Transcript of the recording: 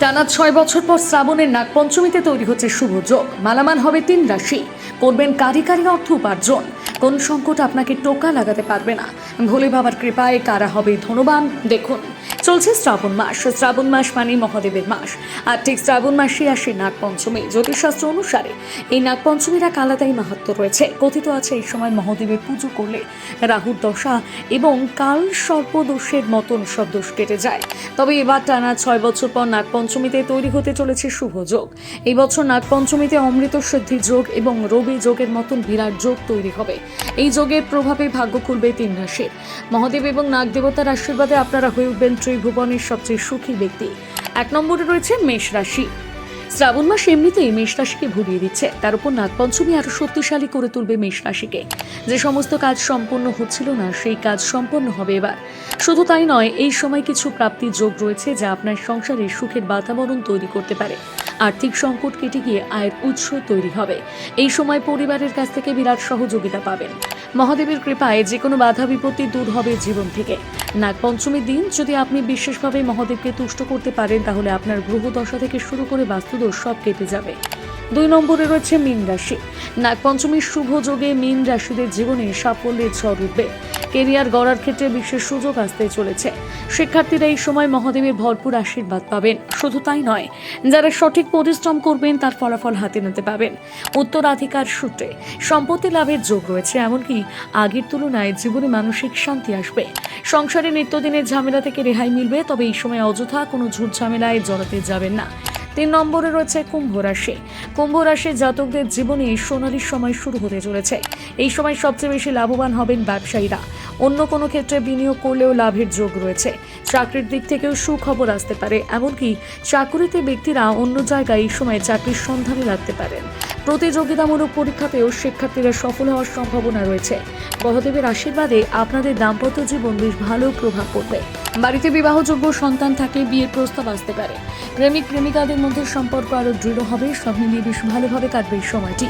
টানা ছয় বছর পর শ্রাবণের নাগপঞ্চমীতে তৈরি হচ্ছে শুভ যোগ। মালামাল হবে তিন রাশি। করবেন কারি কারি অর্থ উপার্জন। কোন সংকট আপনাকে টোকা লাগাতে পারবে না। ভোলে বাবার কৃপায় কারা হবে ধনবান? দেখুন। চলছে শ্রাবণ মাস। শ্রাবণ মাস মানে মহাদেবের মাস। আর ঠিক শ্রাবণ মাসে আসে নাগপঞ্চমী। জ্যোতিষশাস্ত্র অনুসারে এই নাগপঞ্চমীর এক আলাদাই মাহাত্ম রয়েছে। কথিত আছে, এই সময় মহাদেবের পুজো করলে রাহুর দশা এবং কাল সর্পদোষের মতন সব দোষ কেটে যায়। তবে এবার টানা ছয় বছর পর নাগপঞ্চমীতে তৈরি হতে চলেছে শুভ যোগ। এই বছর নাগপঞ্চমীতে অমৃত সিদ্ধি যোগ এবং রবি যোগের মতন বিরাট যোগ তৈরি হবে। এই যোগের প্রভাবে ভাগ্য খুলবে তিন রাশির। মহাদেব এবং নাগদেবতার আশীর্বাদে আপনারা হয়ে উঠবেন ত্রিভুবনের সবচেয়ে সুখী ব্যক্তি। এক নম্বরে রয়েছে মেষ রাশি। শ্রাবণ মাস এমনিতেই মেষ রাশিকে ভুলিয়ে দিচ্ছে। তার উপর নাগপঞ্চমী আরও শক্তিশালী করে তুলবে মেষ রাশিকে। যে সমস্ত কাজ সম্পন্ন হচ্ছিল না, সেই কাজ সম্পন্ন হবে এবার। শুধু তাই নয়, এই সময় কিছু প্রাপ্তির যোগ রয়েছে যা আপনার সংসারে সুখের বাতাবরণ তৈরি করতে পারে। আর্থিক সংকট কেটে গিয়ে আয়ের উৎস তৈরি হবে। এই সময় পরিবারের কাছ থেকে বিরাট সহযোগিতা পাবেন। মহাদেবের কৃপায় যে কোনো বাধা বিপত্তি দূর হবে জীবন থেকে। নাগপঞ্চমীর দিন যদি আপনি বিশেষভাবে মহাদেবকে তুষ্ট করতে পারেন, তাহলে আপনার গ্রহ দশা থেকে শুরু করে বাস্তুদোষ সব কেটে যাবে। দুই নম্বরে রয়েছে মীন রাশি। নাগপঞ্চমীর শুভ যোগে মীন রাশিদের জীবনে সাফল্যের ঝড় উঠবে। কেরিয়ার গড়ার ক্ষেত্রে বিশেষ সুযোগ আসতে চলেছে। শিক্ষার্থীরা এই সময় মহাদেবের ভরপুর আশীর্বাদ পাবেন। শুধু তাই নয়, যারা সঠিক পরিশ্রম করবেন, তার ফলাফল হাতে নিতে পাবেন। উত্তরাধিকার সূত্রে সম্পত্তি লাভের যোগ রয়েছে, এমনকি আগের তুলনায় জীবনে মানসিক শান্তি আসবে। সংসারে নিত্যদিনের ঝামেলা থেকে রেহাই মিলবে, তবে এই সময় অযথা কোনো ঝুট ঝামেলায় জড়াতে যাবেন না। তিন নম্বরে রয়েছে কুম্ভ রাশি। কুম্ভ রাশির জাতকদের জীবনে সোনালির সময় শুরু হতে চলেছে। এই সময় সবচেয়ে বেশি লাভবান হবেন ব্যবসায়ীরা। অন্য কোনো ক্ষেত্রে বিনিয়োগ করলেও লাভের যোগ রয়েছে। চাকরির দিক থেকেও সুখবর আসতে পারে। এমনকি চাকুরিতে ব্যক্তিরা অন্য জায়গায় এই সময় চাকরির সন্ধানে লাগতে পারেন। প্রতিযোগিতামূলক পরীক্ষাতেও শিক্ষার্থীরা সফল হওয়ার সম্ভাবনা রয়েছে। বহদেবের আশীর্বাদে আপনাদের দাম্পত্য জীবন বেশ ভালো প্রভাব পড়বে। বাড়িতে বিবাহযোগ্য সন্তান থাকলে বিয়ের প্রস্তাব আসতে পারে। প্রেমিক, প্রেমিকাদের মধ্যে সম্পর্ক আরও দৃঢ় হবে। সব মিলিয়ে বেশ ভালোভাবে কাটবে সময়টি।